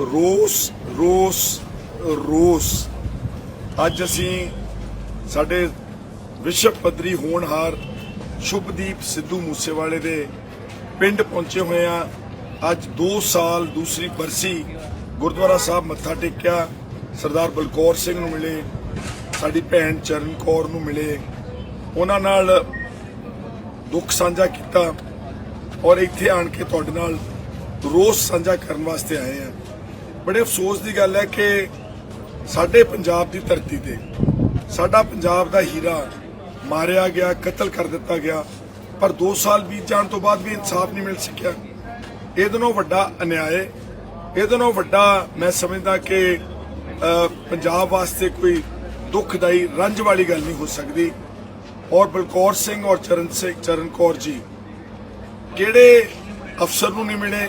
ਰੋਸ ਰੋਸ ਰੋਸ। ਅੱਜ ਅਸੀਂ ਸਾਡੇ ਵਿਸ਼ਵ ਪੱਧਰੀ ਹੋਣਹਾਰ ਸ਼ੁਭਦੀਪ ਸਿੱਧੂ ਮੂਸੇਵਾਲੇ ਦੇ ਪਿੰਡ ਪਹੁੰਚੇ ਹੋਏ ਆ। ਅੱਜ 2 ਸਾਲ ਦੂਸਰੀ ਬਰਸੀ ਗੁਰਦੁਆਰਾ ਸਾਹਿਬ ਮੱਥਾ ਟੇਕਿਆ। ਸਰਦਾਰ ਬਲਕੌਰ ਸਿੰਘ ਨੂੰ ਮਿਲੇ, ਸਾਡੀ ਭੈਣ ਚਰਨ ਕੌਰ ਨੂੰ ਮਿਲੇ। ਉਹਨਾਂ ਨਾਲ ਦੁੱਖ ਸਾਂਝਾ ਕੀਤਾ ਔਰ ਇੱਥੇ ਆਣ ਕੇ ਤੁਹਾਡੇ ਨਾਲ ਰੋਸ ਸਾਂਝਾ ਕਰਨ ਵਾਸਤੇ ਆਏ ਆ। ਬੜੇ ਅਫਸੋਸ ਦੀ ਗੱਲ ਹੈ ਕਿ ਸਾਡੇ ਪੰਜਾਬ ਦੀ ਧਰਤੀ ਤੇ ਸਾਡਾ ਪੰਜਾਬ ਦਾ ਹੀਰਾ ਮਾਰਿਆ ਗਿਆ, ਕਤਲ ਕਰ ਦਿੱਤਾ ਗਿਆ, ਪਰ 2 ਸਾਲ ਬੀਤ ਜਾਣ ਤੋਂ ਬਾਅਦ ਵੀ ਇਨਸਾਫ ਨਹੀਂ ਮਿਲ ਸਕਿਆ। ਇਹਦੇ ਨਾਲੋਂ ਵੱਡਾ ਅਨਿਆਏ ਇਹਦੇ ਨਾਲੋਂ ਵੱਡਾ ਮੈਂ ਸਮਝਦਾ ਕਿ ਪੰਜਾਬ ਵਾਸਤੇ ਕੋਈ ਦੁਖਦਾਈ, ਰੰਜ ਵਾਲੀ ਗੱਲ ਨਹੀਂ ਹੋ ਸਕਦੀ। ਔਰ ਬਲਕੌਰ ਸਿੰਘ ਔਰ ਚਰਨ ਸਿੰਘ, ਚਰਨ ਕੌਰ ਜੀ, ਕਿਹੜੇ ਅਫਸਰ ਨੂੰ ਨਹੀਂ ਮਿਲੇ,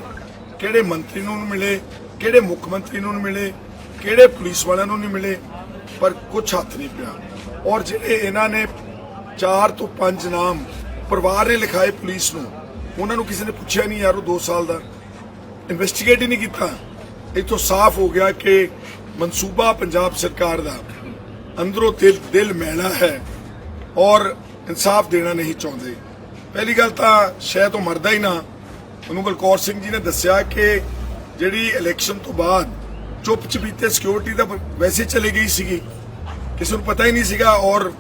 ਕਿਹੜੇ ਮੰਤਰੀ ਨੂੰ ਨਹੀਂ ਮਿਲੇ ਕਿਹੜੇ ਮੁੱਖ ਮੰਤਰੀ ਨੂੰ ਨਹੀਂ ਮਿਲੇ, ਕਿਹੜੇ ਪੁਲਿਸ ਵਾਲਿਆਂ ਨੂੰ ਨਹੀਂ ਮਿਲੇ, ਪਰ ਕੁਝ ਹੱਥ ਨਹੀਂ ਪਿਆ। ਔਰ ਜਿਹੜੇ ਇਹਨਾਂ ਨੇ 4 ਤੋਂ 5 ਨਾਮ ਪਰਿਵਾਰ ਨੇ ਲਿਖਾਏ ਪੁਲਿਸ ਨੂੰ, ਉਹਨਾਂ ਨੂੰ ਕਿਸੇ ਨੇ ਪੁੱਛਿਆ ਨਹੀਂ ਯਾਰ ਉਹ 2 ਸਾਲ ਦਾ। ਇਨਵੈਸਟੀਗੇਟ ਹੀ ਨਹੀਂ ਕੀਤਾ। ਇਥੋਂ ਸਾਫ਼ ਹੋ ਗਿਆ ਕਿ ਮਨਸੂਬਾ ਪੰਜਾਬ ਸਰਕਾਰ ਦਾ ਅੰਦਰੋਂ ਦਿਲ ਦਿਲ ਮੈਲਾ ਹੈ ਔਰ ਇਨਸਾਫ ਦੇਣਾ ਨਹੀਂ ਚਾਹੁੰਦੇ। ਪਹਿਲੀ ਗੱਲ ਤਾਂ ਸ਼ਾਇਦ ਉਹ ਮਰਦਾ ਹੀ ਨਾ। ਉਹਨੂੰ ਬਲਕੌਰ ਸਿੰਘ ਜੀ ਨੇ ਦੱਸਿਆ ਕਿ ਜਿਹੜੀ ਇਲੈਕਸ਼ਨ ਤੋਂ ਬਾਅਦ ਚੁੱਪ ਚਪੀਤੇ ਸਿਕਿਉਰਿਟੀ ਦਾ ਵੈਸੇ ਚਲੀ ਗਈ ਸੀਗੀ। ਕਿਸੇ ਨੂੰ ਪਤਾ ਹੀ ਨਹੀਂ ਸੀਗਾ ਔਰ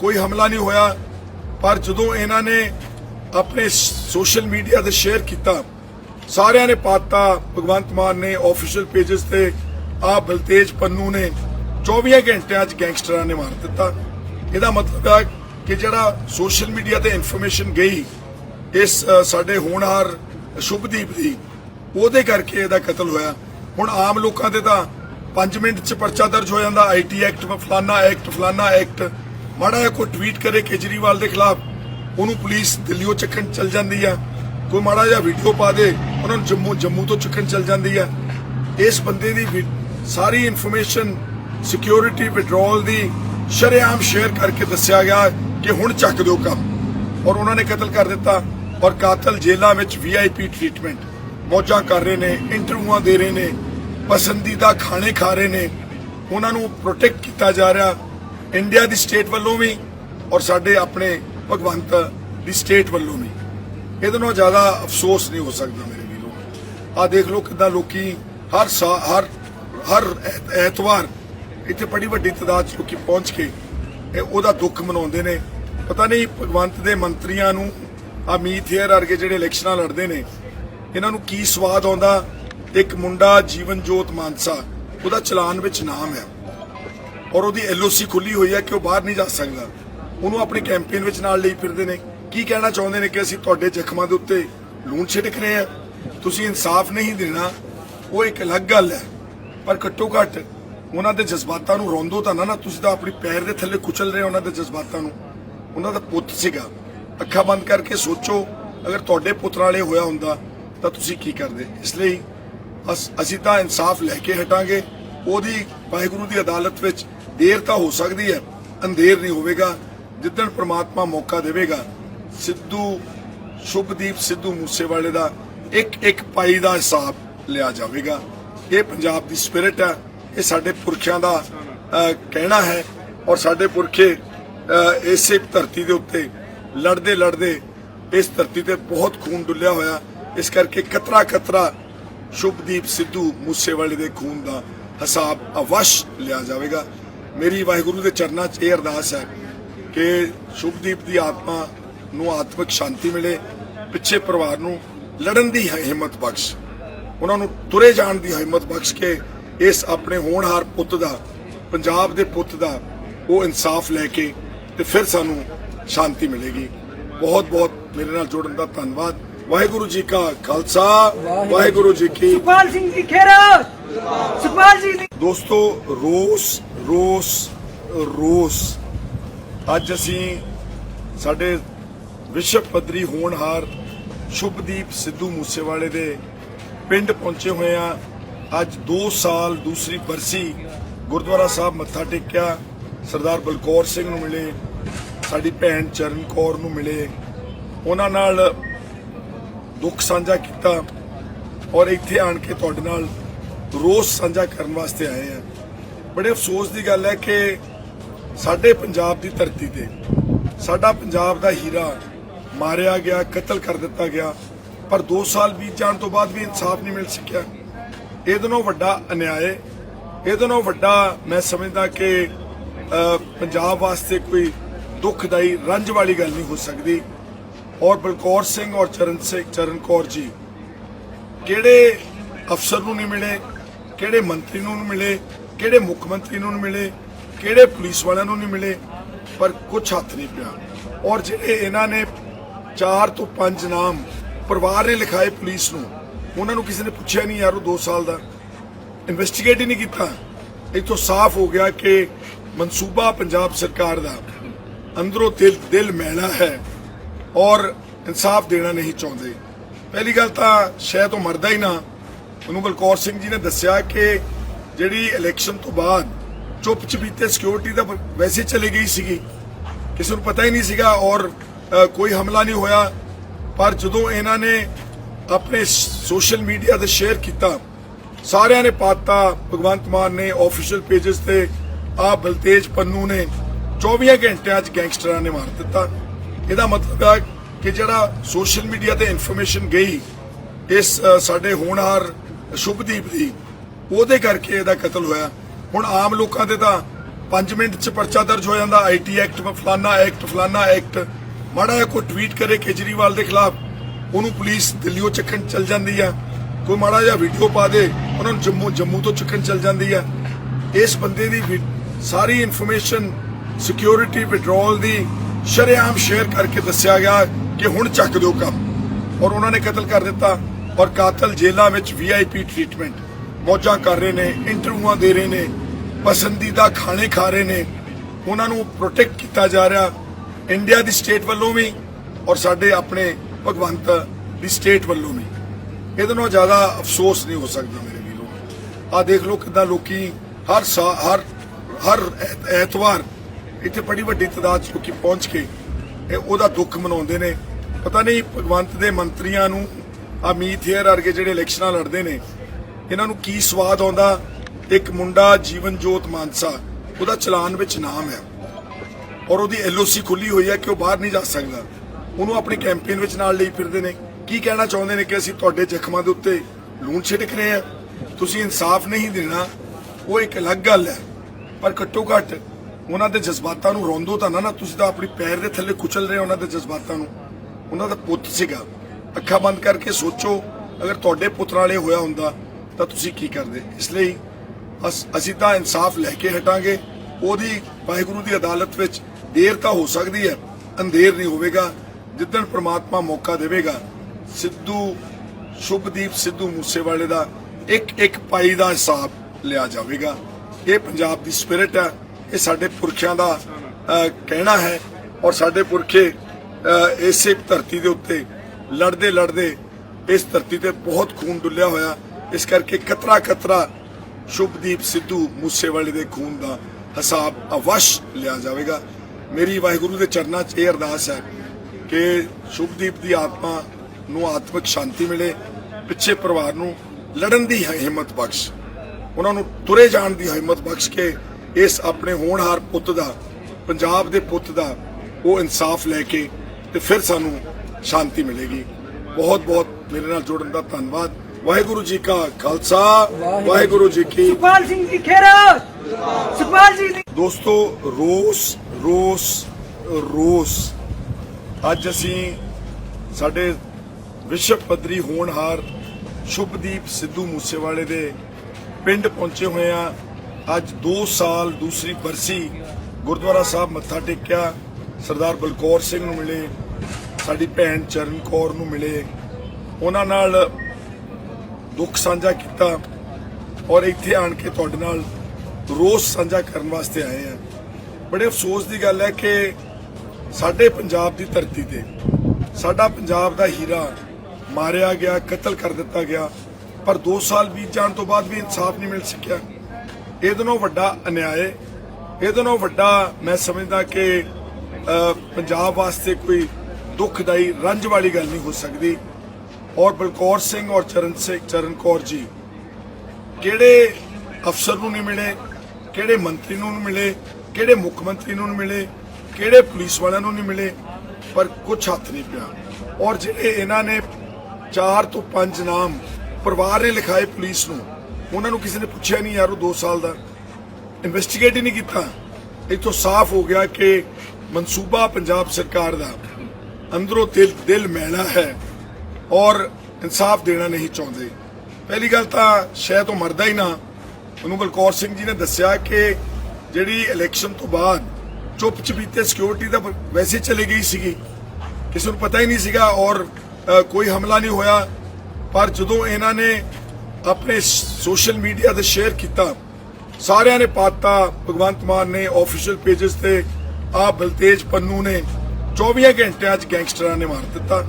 ਕੋਈ ਹਮਲਾ ਨਹੀਂ ਹੋਇਆ। ਪਰ ਜਦੋਂ ਇਹਨਾਂ ਨੇ ਆਪਣੇ ਸੋਸ਼ਲ ਮੀਡੀਆ ਤੇ ਸ਼ੇਅਰ ਕੀਤਾ, ਸਾਰਿਆਂ ਨੇ ਪਾਤਾ, ਭਗਵੰਤ ਮਾਨ ਨੇ ਆਫੀਸ਼ੀਅਲ ਪੇजेस ਤੇ ਆ ਬਲਤੇਜ ਪੰਨੂ ਨੇ 24 ਘੰਟਿਆਂ 'ਚ ਗੈਂਗਸਟਰਾਂ ਨੇ ਮਾਰ ਦਿੱਤਾ। ਇਹਦਾ ਮਤਲਬ ਹੈ ਕਿ ਜਿਹੜਾ ਸੋਸ਼ਲ ਮੀਡੀਆ ਤੇ ਇਨਫੋਰਮੇਸ਼ਨ ਗਈ, ਇਸ ਸਾਡੇ ਹੋਣਹਾਰ ਸ਼ੁਭਦੀਪ ਦੀ ਉਹਦੇ ਕਰਕੇ ਇਹਦਾ ਕਤਲ ਹੋਇਆ। ਹੁਣ ਆਮ ਲੋਕਾਂ ਦੇ ਤਾਂ 5 ਮਿੰਟ 'ਚ ਪਰਚਾ ਦਰਜ ਹੋ ਜਾਂਦਾ। ਆਈਟੀ ਐਕਟ, ਫਲਾਨਾ ਐਕਟ ਫਲਾਨਾ ਐਕਟ। ਮਾੜਾ ਜਿਹਾ ਕੋਈ ਟਵੀਟ ਕਰੇ ਕੇਜਰੀਵਾਲ ਦੇ ਖਿਲਾਫ, ਉਹਨੂੰ ਪੁਲਿਸ ਦਿੱਲੀੋਂ ਚੱਕਣ ਚੱਲ ਜਾਂਦੀ ਆ। ਕੋਈ ਮਾੜਾ ਜਿਹਾ ਵੀਡੀਓ ਪਾ ਦੇ, ਉਹਨਾਂ ਨੂੰ ਜੰਮੂ ਜੰਮੂ ਤੋਂ ਚੱਕਣ ਚੱਲ ਜਾਂਦੀ ਆ। ਇਸ ਬੰਦੇ ਦੀ ਸਾਰੀ ਇਨਫੋਰਮੇਸ਼ਨ ਸਿਕਿਉਰਿਟੀ ਵਿਡਰਾਲ ਦੀ ਸ਼ਰੇਆਮ ਸ਼ੇਅਰ ਕਰਕੇ ਦੱਸਿਆ ਗਿਆ ਕਿ ਹੁਣ ਚੱਕ ਦਿਓ ਕੰਮ। ਔਰ ਉਹਨਾਂ ਨੇ ਕਤਲ ਕਰ ਦਿੱਤਾ। ਔਰ ਕਾਤਲ ਜੇਲ੍ਹਾਂ ਵਿੱਚ ਵੀਆਈਪੀ ਟ੍ਰੀਟਮੈਂਟ ਮੌਜਾਂ ਕਰ ਰਹੇ ਨੇ ਇੰਟਰਵਿਊਆਂ ਦੇ ਰਹੇ ਨੇ, ਪਸੰਦੀਦਾ ਖਾਣੇ ਖਾ ਰਹੇ ਨੇ, ਉਹਨਾਂ ਨੂੰ ਪ੍ਰੋਟੈਕਟ ਕੀਤਾ ਜਾ ਰਿਹਾ ਇੰਡੀਆ ਦੀ ਸਟੇਟ ਵੱਲੋਂ ਵੀ ਔਰ ਸਾਡੇ ਆਪਣੇ ਭਗਵੰਤ ਦੀ ਸਟੇਟ ਵੱਲੋਂ ਵੀ। ਇਹਦੇ ਨਾਲ ਜ਼ਿਆਦਾ ਅਫਸੋਸ ਨਹੀਂ ਹੋ ਸਕਦਾ ਮੇਰੇ ਵੀਰੋ। ਆ ਦੇਖ ਲਓ ਕਿਦਾਂ ਲੋਕੀ ਹਰ ਸਾ, ਹਰ ਹਰ ਐਤਵਾਰ ਇੱਥੇ ਬੜੀ ਵੱਡੀ ਤਾਦਾਦ ਚ ਲੋਕੀ ਪਹੁੰਚ ਕੇ ਇਹ ਉਹਦਾ ਦੁੱਖ ਮਨਾਉਂਦੇ ਨੇ। ਪਤਾ ਨਹੀਂ ਭਗਵੰਤ ਦੇ ਮੰਤਰੀਆਂ ਨੂੰ ਆ ਮੀਥੇਅਰ ਹੇਅਰ ਵਰਗੇ ਜਿਹੜੇ ਇਲੈਕਸ਼ਨਾਂ ਲੜਦੇ ਨੇ ਇਹਨਾਂ ਨੂੰ ਕੀ ਸਵਾਦ ਆਉਂਦਾ? ਇੱਕ ਮੁੰਡਾ ਜੀਵਨ ਜੋਤ ਮਾਨਸਾ, ਉਹਦਾ ਚਲਾਨ ਵਿੱਚ ਨਾਮ ਹੈ ਔਰ ਉਹਦੀ ਐਲਓਸੀ ਖੁੱਲੀ ਹੋਈ ਹੈ ਕਿ ਉਹ ਬਾਹਰ ਨਹੀਂ ਜਾ ਸਕਦਾ। ਉਹਨੂੰ ਆਪਣੀ ਕੈਂਪੇਨ ਵਿੱਚ ਨਾਲ ਲਈ ਫਿਰਦੇ ਨੇ। ਕੀ ਕਹਿਣਾ ਚਾਹੁੰਦੇ ਨੇ ਕਿ ਅਸੀਂ ਤੁਹਾਡੇ ਜ਼ਖਮਾਂ ਦੇ ਉੱਤੇ ਲੂਣ ਛਿੜਕ ਰਹੇ ਆ? ਤੁਸੀਂ ਇਨਸਾਫ ਨਹੀਂ ਦੇਣਾ। ਉਹ ਇੱਕ ਅਲੱਗ ਗੱਲ ਹੈ ਪਰ ਘੱਟੋ ਘੱਟ ਉਹਨਾਂ ਦੇ ਜਜ਼ਬਾਤਾਂ ਨੂੰ ਰੋਂਦੋ ਤਾਂ ਨਾ ਨਾ। ਤੁਸੀਂ ਤਾਂ ਆਪਣੀ ਪੈਰ ਦੇ ਥੱਲੇ ਕੁਚਲ ਰਹੇ ਉਹਨਾਂ ਦੇ ਜਜ਼ਬਾਤਾਂ ਨੂੰ। ਉਹਨਾਂ ਦਾ ਪੁੱਤ ਸੀਗਾ। ਅੱਖਾਂ ਬੰਦ ਕਰਕੇ ਸੋਚੋ, ਅਗਰ ਤੁਹਾਡੇ ਪੁੱਤਰਾਂ ਵਾਲੇ ਹੋਇਆ ਹੁੰਦਾ ਤਾਂ ਤੁਸੀਂ ਕੀ ਕਰਦੇ? ਇਸ ਲਈ ਅਸ- ਅਸੀਂ ਤਾਂ ਇਨਸਾਫ ਲੈ ਕੇ ਹਟਾਂਗੇ। ਉਹਦੀ ਵਾਹਿਗੁਰੂ ਦੀ ਅਦਾਲਤ ਵਿੱਚ ਦੇਰ ਤਾਂ ਹੋ ਸਕਦੀ ਹੈ ਅੰਧੇਰ ਨਹੀਂ ਹੋਵੇਗਾ ਜਿੱਦਣ ਪ੍ਰਮਾਤਮਾ ਮੌਕਾ ਦੇਵੇਗਾ। ਸਿੱਧੂ ਸ਼ੁਭਦੀਪ ਸਿੱਧੂ ਮੂਸੇਵਾਲੇ ਦਾ ਇੱਕ ਇੱਕ ਪਾਈ ਦਾ ਹਿਸਾਬ ਲਿਆ ਜਾਵੇਗਾ। ਇਹ ਪੰਜਾਬ ਦੀ ਸਪਿਰਿਟ ਹੈ। ਇਹ ਸਾਡੇ ਪੁਰਖਿਆਂ ਦਾ ਕਹਿਣਾ ਹੈ ਔਰ ਸਾਡੇ ਪੁਰਖੇ ਅਹ, ਇਸੇ ਧਰਤੀ ਦੇ ਉੱਤੇ ਲੜਦੇ ਲੜਦੇ ਇਸ ਧਰਤੀ ਤੇ ਬਹੁਤ ਖੂਨ ਡੁੱਲਿਆ ਹੋਇਆ। ਇਸ ਕਰਕੇ ਕਤਰਾ ਕਤਰਾ ਸ਼ੁਭਦੀਪ ਸਿੱਧੂ ਮੂਸੇਵਾਲੇ ਦੇ ਖੂਨ ਦਾ ਹਿਸਾਬ ਅਵਸ਼ ਲਿਆ ਜਾਵੇਗਾ। ਮੇਰੀ ਵਾਹਿਗੁਰੂ ਦੇ ਚਰਨਾਂ 'ਚ ਇਹ ਅਰਦਾਸ ਹੈ ਕਿ ਸ਼ੁਭਦੀਪ ਦੀ ਆਤਮਾ ਨੂੰ ਆਤਮਿਕ ਸ਼ਾਂਤੀ ਮਿਲੇ, ਪਿੱਛੇ ਪਰਿਵਾਰ ਨੂੰ ਲੜਨ ਦੀ ਹਿੰਮਤ ਬਖਸ਼। ਉਹਨਾਂ ਨੂੰ ਤੁਰੇ ਜਾਣ ਦੀ ਹਿੰਮਤ ਬਖਸ਼ ਕੇ ਇਸ ਆਪਣੇ ਹੋਣਹਾਰ ਪੁੱਤ ਦਾ, ਪੰਜਾਬ ਦੇ ਪੁੱਤ ਦਾ ਉਹ ਇਨਸਾਫ ਲੈ ਕੇ ਤੇ ਫਿਰ ਸਾਨੂੰ ਸ਼ਾਂਤੀ ਮਿਲੇਗੀ। ਬਹੁਤ ਬਹੁਤ ਮੇਰੇ ਨਾਲ ਜੁੜਨ ਦਾ ਧੰਨਵਾਦ। ਵਾਹਿਗੁਰੂ ਜੀ ਕਾ ਖਾਲਸਾ ਵਾਹਿਗੁਰੂ ਜੀ ਕੀ ਸੁਖਪਾਲ ਸਿੰਘ ਜੀ ਖੇਰਾ। ਸੁਖਪਾਲ ਜੀ ਦੋਸਤੋ ਰੋਸ ਰੋਸ ਰੋਸ। ਅੱਜ ਅਸੀਂ ਸਾਡੇ ਵਿਸ਼ਵ ਪੱਧਰੀ ਹੋਣਹਾਰ ਸ਼ੁਭਦੀਪ ਸਿੱਧੂ ਮੂਸੇਵਾਲੇ ਦੇ ਪਿੰਡ ਪਹੁੰਚੇ ਹੋਏ ਆ ਅੱਜ 2 ਸਾਲ ਦੂਸਰੀ ਬਰਸੀ ਗੁਰਦੁਆਰਾ ਸਾਹਿਬ ਮੱਥਾ ਟੇਕਿਆ। ਸਰਦਾਰ ਬਲਕੌਰ ਸਿੰਘ ਨੂੰ ਮਿਲੇ ਸਾਡੀ ਭੈਣ ਚਰਨ ਕੌਰ ਨੂੰ ਮਿਲੇ। ਉਹਨਾਂ ਨਾਲ ਦੁੱਖ ਸਾਂਝਾ ਕੀਤਾ ਔਰ ਇੱਥੇ ਆਣ ਕੇ ਤੁਹਾਡੇ ਨਾਲ ਰੋਸ ਸਾਂਝਾ ਕਰਨ ਵਾਸਤੇ ਆਏ ਆ। ਬੜੇ ਅਫਸੋਸ ਦੀ ਗੱਲ ਹੈ ਕਿ ਸਾਡੇ ਪੰਜਾਬ ਦੀ ਧਰਤੀ ਤੇ ਸਾਡਾ ਪੰਜਾਬ ਦਾ ਹੀਰਾ ਮਾਰਿਆ ਗਿਆ, ਕਤਲ ਕਰ ਦਿੱਤਾ ਗਿਆ, ਪਰ 2 ਸਾਲ ਬੀਤ ਜਾਣ ਤੋਂ ਬਾਅਦ ਵੀ ਇਨਸਾਫ ਨਹੀਂ ਮਿਲ ਸਕਿਆ। ਇਹਦੇ ਨਾਲੋਂ ਵੱਡਾ ਅਨਿਆਏ ਇਹਦੇ ਨਾਲੋਂ ਵੱਡਾ ਮੈਂ ਸਮਝਦਾ ਕਿ ਪੰਜਾਬ ਵਾਸਤੇ ਕੋਈ ਦੁਖਦਾਈ ਰੰਜ ਵਾਲੀ ਗੱਲ ਨਹੀਂ ਹੋ ਸਕਦੀ। ਔਰ ਬਲਕੌਰ ਸਿੰਘ ਔਰ ਚਰਨ ਸਿੰਘ, ਚਰਨ ਕੌਰ ਜੀ, ਕਿਹੜੇ ਅਫਸਰ ਨੂੰ ਨਹੀਂ ਮਿਲੇ, ਕਿਹੜੇ ਮੰਤਰੀ ਨੂੰ ਨਹੀਂ ਮਿਲੇ, ਕਿਹੜੇ ਮੁੱਖ ਮੰਤਰੀ ਨੂੰ ਨਹੀਂ ਮਿਲੇ, ਕਿਹੜੇ ਪੁਲਿਸ ਵਾਲਿਆਂ ਨੂੰ ਨਹੀਂ ਮਿਲੇ, ਪਰ ਕੁਝ ਹੱਥ ਨਹੀਂ ਪਿਆ। ਔਰ ਜਿਹੜੇ ਇਹਨਾਂ ਨੇ 4 ਤੋਂ 5 ਨਾਮ ਪਰਿਵਾਰ ਨੇ ਲਿਖਾਏ ਪੁਲਿਸ ਨੂੰ, ਉਹਨਾਂ ਨੂੰ ਕਿਸੇ ਨੇ ਪੁੱਛਿਆ ਨਹੀਂ ਯਾਰ ਉਹ 2 ਸਾਲ ਦਾ। ਇਨਵੈਸਟੀਗੇਟ ਹੀ ਨਹੀਂ ਕੀਤਾ। ਇਥੋਂ ਸਾਫ਼ ਹੋ ਗਿਆ ਕਿ ਮਨਸੂਬਾ ਪੰਜਾਬ ਸਰਕਾਰ ਦਾ ਅੰਦਰੋਂ ਦਿਲ ਦਿਲ ਮੈਲਾ ਹੈ। ਔਰ ਇਨਸਾਫ ਦੇਣਾ ਨਹੀਂ ਚਾਹੁੰਦੇ। ਪਹਿਲੀ ਗੱਲ ਤਾਂ ਸ਼ਾਇਦ ਉਹ ਮਰਦਾ ਹੀ ਨਾ। ਉਹਨੂੰ ਬਲਕੌਰ ਸਿੰਘ ਜੀ ਨੇ ਦੱਸਿਆ ਕਿ ਜਿਹੜੀ ਇਲੈਕਸ਼ਨ ਤੋਂ ਬਾਅਦ ਚੁੱਪ ਚਪੀਤੇ ਸਿਕਿਉਰਿਟੀ ਦਾ ਵੈਸੇ ਚਲੇ ਗਈ ਸੀਗੀ। ਕਿਸੇ ਨੂੰ ਪਤਾ ਹੀ ਨਹੀਂ ਸੀਗਾ ਔਰ ਕੋਈ ਹਮਲਾ ਨਹੀਂ ਹੋਇਆ। ਪਰ ਜਦੋਂ ਇਹਨਾਂ ਨੇ ਆਪਣੇ ਸੋਸ਼ਲ ਮੀਡੀਆ ਤੇ ਸ਼ੇਅਰ ਕੀਤਾ, ਸਾਰਿਆਂ ਨੇ ਪਾਤਾ, ਭਗਵੰਤ ਮਾਨ ਨੇ ਆਫੀਸ਼ੀਅਲ ਪੇजेस ਤੇ ਆ ਬਲਤੇਜ ਪੰਨੂ ਨੇ 24 ਘੰਟਿਆਂ 'ਚ ਗੈਂਗਸਟਰਾਂ ਨੇ ਮਾਰ ਦਿੱਤਾ। ਇਹਦਾ ਮਤਲਬ ਹੈ ਕਿ ਜਿਹੜਾ ਸੋਸ਼ਲ ਮੀਡੀਆ ਤੇ ਇਨਫੋਰਮੇਸ਼ਨ ਗਈ, ਇਸ ਸਾਡੇ ਹੋਣਹਾਰ ਸ਼ੁਭਦੀਪ ਦੀ, ਉਹਦੇ ਕਰਕੇ ਇਹਦਾ ਕਤਲ ਹੋਇਆ। ਹੁਣ ਆਮ ਲੋਕਾਂ ਤੇ ਤਾਂ 5 ਮਿੰਟ 'ਚ ਪਰਚਾ ਦਰਜ ਹੋ ਜਾਂਦਾ ਆਈਟੀ ਐਕਟ, ਫਲਾਨਾ ਐਕਟ ਫਲਾਨਾ ਐਕਟ। ਮਾੜਾ ਜਿਹਾ ਕੋਈ ਟਵੀਟ ਕਰੇ ਕੇਜਰੀਵਾਲ ਦੇ ਖਿਲਾਫ, ਉਹਨੂੰ ਪੁਲਿਸ ਦਿੱਲੀੋਂ ਚੱਕਣ ਚੱਲ ਜਾਂਦੀ ਆ। ਕੋਈ ਮਾੜਾ ਜਿਹਾ ਵੀਡੀਓ ਪਾ ਦੇ, ਉਹਨਾਂ ਨੂੰ ਜੰਮੂ ਜੰਮੂ ਤੋਂ ਚੱਕਣ ਚੱਲ ਜਾਂਦੀ ਆ। ਇਸ ਬੰਦੇ ਦੀ ਸਾਰੀ ਇਨਫੋਰਮੇਸ਼ਨ, ਸਿਕਿਉਰਿਟੀ, ਵਿਡਰਾਲ ਦੀ ਸ਼ਰੇਆਮ ਸ਼ੇਅਰ ਕਰਕੇ ਦੱਸਿਆ ਗਿਆ ਕਿ ਹੁਣ ਚੱਕ ਦਿਓ ਕੰਮ। ਔਰ ਉਹਨਾਂ ਨੇ ਕਤਲ ਕਰ ਦਿੱਤਾ ਔਰ ਕਾਤਲ ਜੇਲਾਂ ਵਿੱਚ ਵੀਆਈਪੀ ਟ੍ਰੀਟਮੈਂਟ ਮੌਜਾਂ ਕਰ ਰਹੇ ਨੇ ਇੰਟਰਵਿਊਆਂ ਦੇ ਰਹੇ ਨੇ, ਪਸੰਦੀਦਾ ਖਾਣੇ ਖਾ ਰਹੇ ਨੇ। ਉਹਨਾਂ ਨੂੰ ਪ੍ਰੋਟੈਕਟ ਕੀਤਾ ਜਾ ਰਿਹਾ ਇੰਡੀਆ ਦੀ ਸਟੇਟ ਵੱਲੋਂ ਵੀ ਔਰ ਸਾਡੇ ਆਪਣੇ ਭਗਵੰਤ ਦੀ ਸਟੇਟ ਵੱਲੋਂ ਵੀ। ਇਹਦੇ ਨਾਲ ਜ਼ਿਆਦਾ ਅਫਸੋਸ ਨਹੀਂ ਹੋ ਸਕਦਾ ਮੇਰੇ ਵੀਰੋ। ਆ ਦੇਖ ਲਓ ਕਿਦਾਂ ਲੋਕੀ ਹਰ ਸਾ- ਹਰ ਹਰ ਐਤਵਾਰ ਇੱਥੇ ਬੜੀ ਵੱਡੀ ਤਾਦਾਦ 'ਚ ਲੋਕੀ ਪਹੁੰਚ ਕੇ ਇਹ ਉਹਦਾ ਦੁੱਖ ਮਨਾਉਂਦੇ ਨੇ। ਪਤਾ ਨਹੀਂ ਭਗਵੰਤ ਦੇ ਮੰਤਰੀਆਂ ਨੂੰ ਆ ਮੀਤ ਵਰਗੇ ਜਿਹੜੇ ਇਲੈਕਸ਼ਨਾਂ ਲੜਦੇ ਨੇ, ਇਹਨਾਂ ਨੂੰ ਕੀ ਸਵਾਦ ਆਉਂਦਾ? ਇੱਕ ਮੁੰਡਾ ਜੀਵਨ ਜੋਤ ਮਾਨਸਾ, ਉਹਦਾ ਚਲਾਨ ਵਿੱਚ ਨਾਮ ਹੈ। ਔਰ ਉਹਦੀ ਐਲਓਸੀ ਖੁੱਲੀ ਹੋਈ ਹੈ ਕਿ ਉਹ ਬਾਹਰ ਨਹੀਂ ਜਾ ਸਕਦਾ। ਉਹਨੂੰ ਆਪਣੀ ਕੈਂਪੇਨ ਵਿੱਚ ਨਾਲ ਲਈ ਫਿਰਦੇ ਨੇ। ਕੀ ਕਹਿਣਾ ਚਾਹੁੰਦੇ ਨੇ ਕਿ ਅਸੀਂ ਤੁਹਾਡੇ ਜ਼ਖਮਾਂ ਦੇ ਉੱਤੇ ਲੂਣ ਛਿੜਕ ਰਹੇ ਹਾਂ? ਤੁਸੀਂ ਇਨਸਾਫ ਨਹੀਂ ਦੇਣਾ। ਉਹ ਇੱਕ ਅਲੱਗ ਗੱਲ ਹੈ, ਪਰ ਘੱਟੋ ਘੱਟ ਉਹਨਾਂ ਦੇ ਜਜ਼ਬਾਤਾਂ ਨੂੰ ਰੋਂਦੋ ਤਾਂ ਨਾ ਨਾ ਤੁਸੀਂ ਤਾਂ ਆਪਣੀ ਪੈਰ ਦੇ ਥੱਲੇ ਕੁਚਲ ਰਹੇ ਹੋ ਉਹਨਾਂ ਦੇ ਜਜ਼ਬਾਤਾਂ ਨੂੰ। ਉਹਨਾਂ ਦਾ ਪੁੱਤ ਸੀਗਾ। ਅੱਖਾਂ ਬੰਦ ਕਰਕੇ ਸੋਚੋ, ਅਗਰ ਤੁਹਾਡੇ ਪੁੱਤਰ ਵਾਲੇ ਹੋਇਆ ਹੁੰਦਾ, ਤਾਂ ਤੁਸੀਂ ਕੀ ਕਰਦੇ? ਇਸ ਲਈ ਅਸੀਂ ਤਾਂ ਇਨਸਾਫ ਲੈ ਕੇ ਹਟਾਂਗੇ। ਉਹਦੀ ਵਾਹਿਗੁਰੂ ਦੀ ਅਦਾਲਤ ਵਿੱਚ ਦੇਰ ਤਾਂ ਹੋ ਸਕਦੀ ਹੈ, ਅੰਧੇਰ ਨਹੀਂ ਹੋਵੇਗਾ। ਜਿੱਦਣ ਪ੍ਰਮਾਤਮਾ ਮੌਕਾ ਦੇਵੇਗਾ, ਸਿੱਧੂ, ਸ਼ੁਭਦੀਪ ਸਿੱਧੂ ਮੂਸੇਵਾਲੇ ਦਾ ਇੱਕ ਇੱਕ ਪਾਈ ਦਾ ਹਿਸਾਬ ਲਿਆ ਜਾਵੇਗਾ। ਇਹ ਪੰਜਾਬ ਦੀ ਸਪਿਰਿਟ ਹੈ। ਇਹ ਸਾਡੇ ਪੁਰਖਿਆਂ ਦਾ ਕਹਿਣਾ ਹੈ ਔਰ ਸਾਡੇ ਪੁਰਖੇ ਇਸੇ ਧਰਤੀ ਦੇ ਉੱਤੇ ਲੜਦੇ ਲੜਦੇ ਇਸ ਧਰਤੀ ਤੇ ਬਹੁਤ ਖੂਨ ਡੁੱਲਿਆ ਹੋਇਆ। ਇਸ ਕਰਕੇ ਕਤਰਾ ਕਤਰਾ ਸ਼ੁਭਦੀਪ ਸਿੱਧੂ ਮੂਸੇਵਾਲੇ ਦੇ ਖੂਨ ਦਾ ਹਿਸਾਬ ਅਵਸ਼ ਲਿਆ ਜਾਵੇਗਾ। ਮੇਰੀ ਵਾਹਿਗੁਰੂ ਦੇ ਚਰਨਾਂ 'ਚ ਇਹ ਅਰਦਾਸ ਹੈ ਕਿ ਸ਼ੁਭਦੀਪ ਦੀ ਆਤਮਾ ਨੂੰ ਆਤਮਿਕ ਸ਼ਾਂਤੀ ਮਿਲੇ, ਪਿੱਛੇ ਪਰਿਵਾਰ ਨੂੰ ਲੜਨ ਦੀ ਹਿੰਮਤ ਬਖਸ਼। ਉਹਨਾਂ ਨੂੰ ਤੁਰੇ ਜਾਣ ਦੀ ਹਿੰਮਤ ਬਖਸ਼ ਕੇ ਇਸ ਆਪਣੇ ਹੋਣਹਾਰ ਪੁੱਤ ਦਾ ਪੰਜਾਬ ਦੇ ਪੁੱਤ ਦਾ ਉਹ ਇਨਸਾਫ ਲੈ ਕੇ ਤੇ ਫਿਰ ਸਾਨੂੰ ਸ਼ਾਂਤੀ ਮਿਲੇਗੀ। ਬਹੁਤ ਬਹੁਤ ਮੇਰੇ ਨਾਲ ਜੁੜਨ ਦਾ ਧੰਨਵਾਦ। ਵਾਹਿਗੁਰੂ ਜੀ ਕਾ ਖਾਲਸਾ ਵਾਹਿਗੁਰੂ ਜੀ ਕੀ ਸੁਖਪਾਲ ਸਿੰਘ ਜੀ ਖੇਰਾ। ਸੁਖਪਾਲ ਜੀ ਦੋਸਤੋ ਰੋਸ ਰੋਸ ਰੋਸ। ਅੱਜ ਅਸੀਂ ਸਾਡੇ ਵਿਸ਼ਵ ਪੱਧਰੀ ਹੋਣਹਾਰ ਸ਼ੁਭਦੀਪ ਸਿੱਧੂ ਮੂਸੇਵਾਲੇ ਦੇ ਪਿੰਡ ਪਹੁੰਚੇ ਹੋਏ ਆ ਅੱਜ 2 ਸਾਲ ਦੂਸਰੀ ਬਰਸੀ ਗੁਰਦੁਆਰਾ ਸਾਹਿਬ ਮੱਥਾ ਟੇਕਿਆ, ਸਰਦਾਰ ਬਲਕੌਰ ਸਿੰਘ ਨੂੰ ਮਿਲੇ, ਸਾਡੀ ਭੈਣ ਚਰਨ ਕੌਰ ਨੂੰ ਮਿਲੇ। ਉਹਨਾਂ ਨਾਲ ਦੁੱਖ ਸਾਂਝਾ ਕੀਤਾ ਔਰ ਇੱਥੇ ਆਣ ਕੇ ਤੁਹਾਡੇ ਨਾਲ ਰੋਸ ਸਾਂਝਾ ਕਰਨ ਵਾਸਤੇ ਆਏ ਆ ਬੜੇ ਅਫਸੋਸ ਦੀ ਗੱਲ ਹੈ ਕਿ ਸਾਡੇ ਪੰਜਾਬ ਦੀ ਧਰਤੀ ਤੇ ਸਾਡਾ ਪੰਜਾਬ ਦਾ ਹੀਰਾ ਮਾਰਿਆ ਗਿਆ, ਕਤਲ ਕਰ ਦਿੱਤਾ ਗਿਆ, ਪਰ 2 ਸਾਲ ਬੀਤ ਜਾਣ ਤੋਂ ਬਾਅਦ ਵੀ ਇਨਸਾਫ ਨਹੀਂ ਮਿਲ ਸਕਿਆ। ਇਹਦੇ ਨਾਲੋਂ ਵੱਡਾ ਅਨਿਆਏ, ਇਹਦੇ ਨਾਲੋਂ ਵੱਡਾ ਮੈਂ ਸਮਝਦਾ ਕਿ ਪੰਜਾਬ ਵਾਸਤੇ ਕੋਈ ਦੁਖਦਾਈ ਰੰਜ ਵਾਲੀ ਗੱਲ ਨਹੀਂ ਹੋ ਸਕਦੀ। ਔਰ ਬਲਕੌਰ ਸਿੰਘ ਔਰ ਚਰਨ ਸਿੰਘ ਚਰਨ ਕੌਰ ਜੀ, ਕਿਹੜੇ ਅਫਸਰ ਨੂੰ ਨਹੀਂ ਮਿਲੇ, ਕਿਹੜੇ ਮੰਤਰੀ ਨੂੰ ਨਹੀਂ ਮਿਲੇ, ਕਿਹੜੇ ਮੁੱਖ ਮੰਤਰੀ ਨੂੰ ਨਹੀਂ ਮਿਲੇ, ਕਿਹੜੇ ਪੁਲਿਸ ਵਾਲਿਆਂ ਨੂੰ ਨਹੀਂ ਮਿਲੇ, ਪਰ ਕੁਝ ਹੱਥ ਨਹੀਂ ਪਿਆ। ਔਰ ਜਿਹੜੇ ਇਹਨਾਂ ਨੇ 4 ਤੋਂ 5 ਨਾਮ ਪਰਿਵਾਰ ਨੇ ਲਿਖਾਏ ਪੁਲਿਸ ਨੂੰ ਉਹਨਾਂ ਨੂੰ ਕਿਸੇ ਨੇ ਪੁੱਛਿਆ ਨਹੀਂ ਯਾਰ ਉਹ 2 ਸਾਲ ਦਾ। ਇਨਵੈਸਟੀਗੇਟ ਹੀ ਨਹੀਂ ਕੀਤਾ। ਇਥੋਂ ਸਾਫ਼ ਹੋ ਗਿਆ ਕਿ ਮਨਸੂਬਾ ਪੰਜਾਬ ਸਰਕਾਰ ਦਾ ਅੰਦਰੋਂ ਦਿਲ ਦਿਲ ਮੈਲਾ ਹੈ ਔਰ ਇਨਸਾਫ ਦੇਣਾ ਨਹੀਂ ਚਾਹੁੰਦੇ। ਪਹਿਲੀ ਗੱਲ ਤਾਂ ਸ਼ਾਇਦ ਉਹ ਮਰਦਾ ਹੀ ਨਾ। ਉਹਨੂੰ ਬਲਕੌਰ ਸਿੰਘ ਜੀ ਨੇ ਦੱਸਿਆ ਕਿ ਜਿਹੜੀ ਇਲੈਕਸ਼ਨ ਤੋਂ ਬਾਅਦ ਚੁੱਪ ਚਪੀਤੇ ਸਿਕਿਉਰਿਟੀ ਤਾਂ ਵੈਸੇ ਚਲੀ ਗਈ ਸੀਗੀ। ਕਿਸੇ ਨੂੰ ਪਤਾ ਹੀ ਨਹੀਂ ਸੀਗਾ ਔਰ ਕੋਈ ਹਮਲਾ ਨਹੀਂ ਹੋਇਆ। ਪਰ ਜਦੋਂ ਇਹਨਾਂ ਨੇ ਆਪਣੇ ਸੋਸ਼ਲ ਮੀਡੀਆ ਤੇ ਸ਼ੇਅਰ ਕੀਤਾ। ਸਾਰਿਆਂ ਨੇ ਪਾਤਾ, ਭਗਵੰਤ ਮਾਨ ਨੇ ਆਫੀਸ਼ੀਅਲ ਪੇजेस ਤੇ ਆ ਬਲਤੇਜ ਪੰਨੂ ਨੇ 24 ਘੰਟਿਆਂ 'ਚ ਗੈਂਗਸਟਰਾਂ ਨੇ ਮਾਰ ਦਿੱਤਾ।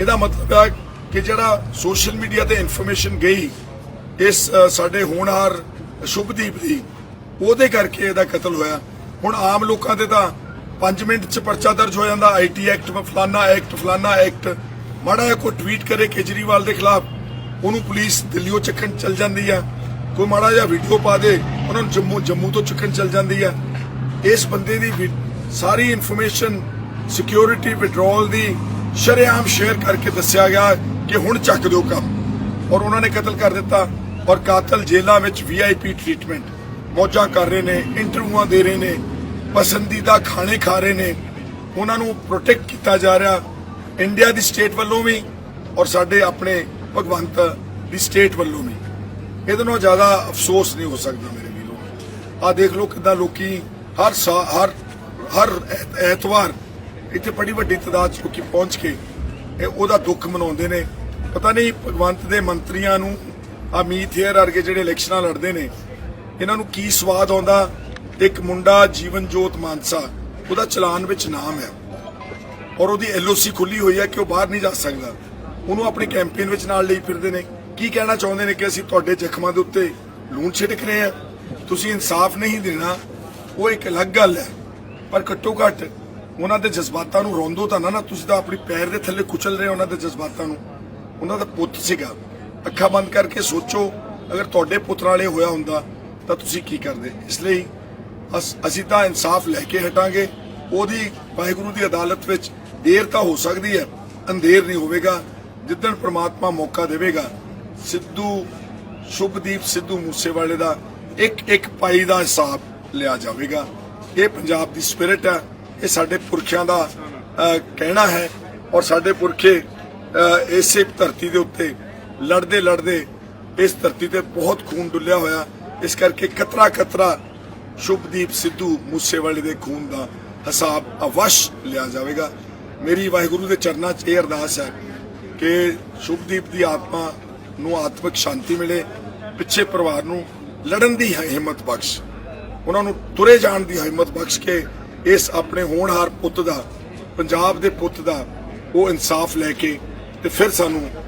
ਇਹਦਾ ਮਤਲਬ ਹੈ ਕਿ ਜਿਹੜਾ ਸੋਸ਼ਲ ਮੀਡੀਆ ਤੇ ਇਨਫੋਰਮੇਸ਼ਨ ਗਈ, ਇਸ ਸਾਡੇ ਹੋਣਹਾਰ ਸ਼ੁਭਦੀਪ ਦੀ, ਉਹਦੇ ਕਰਕੇ ਇਹਦਾ ਕਤਲ ਹੋਇਆ। ਹੁਣ ਆਮ ਲੋਕਾਂ ਤੇ ਤਾਂ 5 ਮਿੰਟ 'ਚ ਪਰਚਾ ਦਰਜ ਹੋ ਜਾਂਦਾ। ਆਈਟੀ ਐਕਟ ਫਲਾਨਾ ਐਕਟ ਫਲਾਨਾ ਐਕਟ ਮਾੜਾ ਜਿਹਾ ਕੋਈ ਟਵੀਟ ਕਰੇ ਕੇਜਰੀਵਾਲ ਦੇ ਖਿਲਾਫ। ਉਹਨੂੰ ਪੁਲਿਸ ਦਿੱਲੀੋਂ ਚੱਕਣ ਚੱਲ ਜਾਂਦੀ ਆ। ਕੋਈ ਮਾੜਾ ਜਿਹਾ ਵੀਡੀਓ ਪਾ ਦੇ, ਉਹਨਾਂ ਨੂੰ ਜੰਮੂ ਜੰਮੂ ਤੋਂ ਚੱਕਣ ਚੱਲ ਜਾਂਦੀ ਆ। ਇਸ ਬੰਦੇ ਦੀ ਸਾਰੀ ਇਨਫੋਰਮੇਸ਼ਨ ਸਿਕਿਉਰਿਟੀ ਵਿਡਰਾਅਲ ਦੀ ਸ਼ਰੇਆਮ ਸ਼ੇਅਰ ਕਰਕੇ ਦੱਸਿਆ ਗਿਆ ਕਿ ਹੁਣ ਚੱਕ ਦਿਓ ਕੰਮ। ਔਰ ਉਹਨਾਂ ਨੇ ਕਤਲ ਕਰ ਦਿੱਤਾ ਔਰ ਕਾਤਲ ਜੇਲ੍ਹਾਂ ਵਿੱਚ ਵੀਆਈਪੀ ਟ੍ਰੀਟਮੈਂਟ ਮੌਜਾਂ ਕਰ ਰਹੇ ਨੇ ਇੰਟਰਵਿਊਆਂ ਦੇ ਰਹੇ ਨੇ, ਪਸੰਦੀਦਾ ਖਾਣੇ ਖਾ ਰਹੇ ਨੇ। ਉਹਨਾਂ ਨੂੰ ਪ੍ਰੋਟੈਕਟ ਕੀਤਾ ਜਾ ਰਿਹਾ। ਇੰਡੀਆ ਦੀ ਸਟੇਟ ਵੱਲੋਂ ਵੀ ਔਰ ਸਾਡੇ ਆਪਣੇ ਭਗਵੰਤ ਦੀ ਸਟੇਟ ਵੱਲੋਂ ਵੀ। ਇਹਦੇ ਨਾਲ ਜ਼ਿਆਦਾ ਅਫਸੋਸ ਨਹੀਂ ਹੋ ਸਕਦਾ ਮੇਰੇ ਵੀਰੋ। ਆ ਦੇਖ ਲਓ ਕਿਦਾਂ ਲੋਕੀ ਹਰ ਸਾ, ਹਰ ਹਰ ਐਤਵਾਰ ਇੱਥੇ ਬੜੀ ਵੱਡੀ ਤਾਦਾਦ ਚ ਲੋਕੀ ਪਹੁੰਚ ਕੇ ਇਹ ਉਹਦਾ ਦੁੱਖ ਮਨਾਉਂਦੇ ਨੇ। ਪਤਾ ਨਹੀਂ ਭਗਵੰਤ ਦੇ ਮੰਤਰੀਆਂ ਨੂੰ ਆ ਮੀਤ ਹੇਅਰ ਵਰਗੇ ਜਿਹੜੇ ਇਲੈਕਸ਼ਨਾਂ ਲੜਦੇ ਨੇ, ਇਹਨਾਂ ਨੂੰ ਕੀ ਸਵਾਦ ਆਉਂਦਾ? ਇੱਕ ਮੁੰਡਾ ਜੀਵਨ ਜੋਤ ਮਾਨਸਾ, ਉਹਦਾ ਚਲਾਨ ਵਿੱਚ ਨਾਮ ਹੈ। ਔਰ ਉਹਦੀ ਐਲਓਸੀ ਖੁੱਲੀ ਹੋਈ ਹੈ ਕਿ ਉਹ ਬਾਹਰ ਨਹੀਂ ਜਾ ਸਕਦਾ। ਉਹਨੂੰ ਆਪਣੇ ਕੈਂਪੇਨ ਵਿੱਚ ਨਾਲ ਲਈ ਫਿਰਦੇ ਨੇ। ਕੀ ਕਹਿਣਾ ਚਾਹੁੰਦੇ ਨੇ ਕਿ ਅਸੀਂ ਤੁਹਾਡੇ ਜ਼ਖਮਾਂ ਦੇ ਉੱਤੇ ਲੂਣ ਛਿੜਕ ਰਹੇ ਹਾਂ? ਤੁਸੀਂ ਇਨਸਾਫ ਨਹੀਂ ਦੇਣਾ। ਉਹ ਇੱਕ ਅਲੱਗ ਗੱਲ ਹੈ। ਪਰ ਘੱਟੋ ਘੱਟ ਉਹਨਾਂ ਦੇ ਜਜ਼ਬਾਤਾਂ ਨੂੰ ਰੋਂਦੋ ਤਾਂ ਨਾ ਨਾ। ਤੁਸੀਂ ਤਾਂ ਆਪਣੀ ਪੈਰ ਦੇ ਥੱਲੇ ਕੁਚਲ ਰਹੇ ਉਹਨਾਂ ਦੇ ਜਜ਼ਬਾਤਾਂ ਨੂੰ। ਉਹਨਾਂ ਦਾ ਪੁੱਤ ਸੀਗਾ। ਅੱਖਾਂ ਬੰਦ ਕਰਕੇ ਸੋਚੋ, ਅਗਰ ਤੁਹਾਡੇ ਪੁੱਤ ਨਾਲ ਇਹ ਹੋਇਆ ਹੁੰਦਾ, ਤਾਂ ਤੁਸੀਂ ਕੀ ਕਰਦੇ? ਇਸ ਲਈ ਅਸ- ਅਸੀਂ ਤਾਂ ਇਨਸਾਫ ਲੈ ਕੇ ਹਟਾਂਗੇ। ਉਹਦੀ ਵਾਹਿਗੁਰੂ ਦੀ ਅਦਾਲਤ ਵਿੱਚ ਦੇਰ ਤਾਂ ਹੋ ਸਕਦੀ ਹੈ। ਅੰਧੇਰ ਨਹੀਂ ਹੋਵੇਗਾ। ਜਿੱਦਣ ਪ੍ਰਮਾਤਮਾ ਮੌਕਾ ਦੇਵੇਗਾ, ਸਿੱਧੂ, ਸ਼ੁਭਦੀਪ ਸਿੱਧੂ ਮੂਸੇਵਾਲੇ ਦਾ ਇੱਕ ਇੱਕ ਪਾਈ ਦਾ ਹਿਸਾਬ ਲਿਆ ਜਾਵੇਗਾ। ਇਹ ਪੰਜਾਬ ਦੀ ਸਪਿਰਿਟ ਹੈ, ਇਹ ਸਾਡੇ ਪੁਰਖਿਆਂ ਦਾ ਕਹਿਣਾ ਹੈ ਔਰ ਸਾਡੇ ਪੁਰਖੇ ਇਸੇ ਧਰਤੀ ਦੇ ਉੱਤੇ ਲੜਦੇ ਲੜਦੇ ਇਸ ਧਰਤੀ ਤੇ ਬਹੁਤ ਖੂਨ ਡੁੱਲਿਆ ਹੋਇਆ। ਇਸ ਕਰਕੇ ਕਤਰਾ ਕਤਰਾ ਸ਼ੁਭਦੀਪ ਸਿੱਧੂ ਮੂਸੇਵਾਲੇ ਦੇ ਖੂਨ ਦਾ ਹਿਸਾਬ ਅਵਸ਼ ਲਿਆ ਜਾਵੇਗਾ। ਮੇਰੀ ਵਾਹਿਗੁਰੂ ਦੇ ਚਰਨਾਂ 'ਚ ਇਹ ਅਰਦਾਸ ਹੈ ਕਿ ਸ਼ੁਭਦੀਪ ਦੀ ਆਤਮਾ ਨੂੰ ਆਤਮਿਕ ਸ਼ਾਂਤੀ ਮਿਲੇ, ਪਿੱਛੇ ਪਰਿਵਾਰ ਨੂੰ ਲੜਨ ਦੀ ਹਿੰਮਤ ਬਖਸ਼। ਉਹਨਾਂ ਨੂੰ ਤੁਰੇ ਜਾਣ ਦੀ ਹਿੰਮਤ ਬਖਸ਼ ਕੇ ਇਸ ਆਪਣੇ ਹੋਣਹਾਰ ਪੁੱਤ ਦਾ, ਪੰਜਾਬ ਦੇ ਪੁੱਤ ਦਾ ਉਹ ਇਨਸਾਫ ਲੈ ਕੇ ਤੇ ਫਿਰ ਸਾਨੂੰ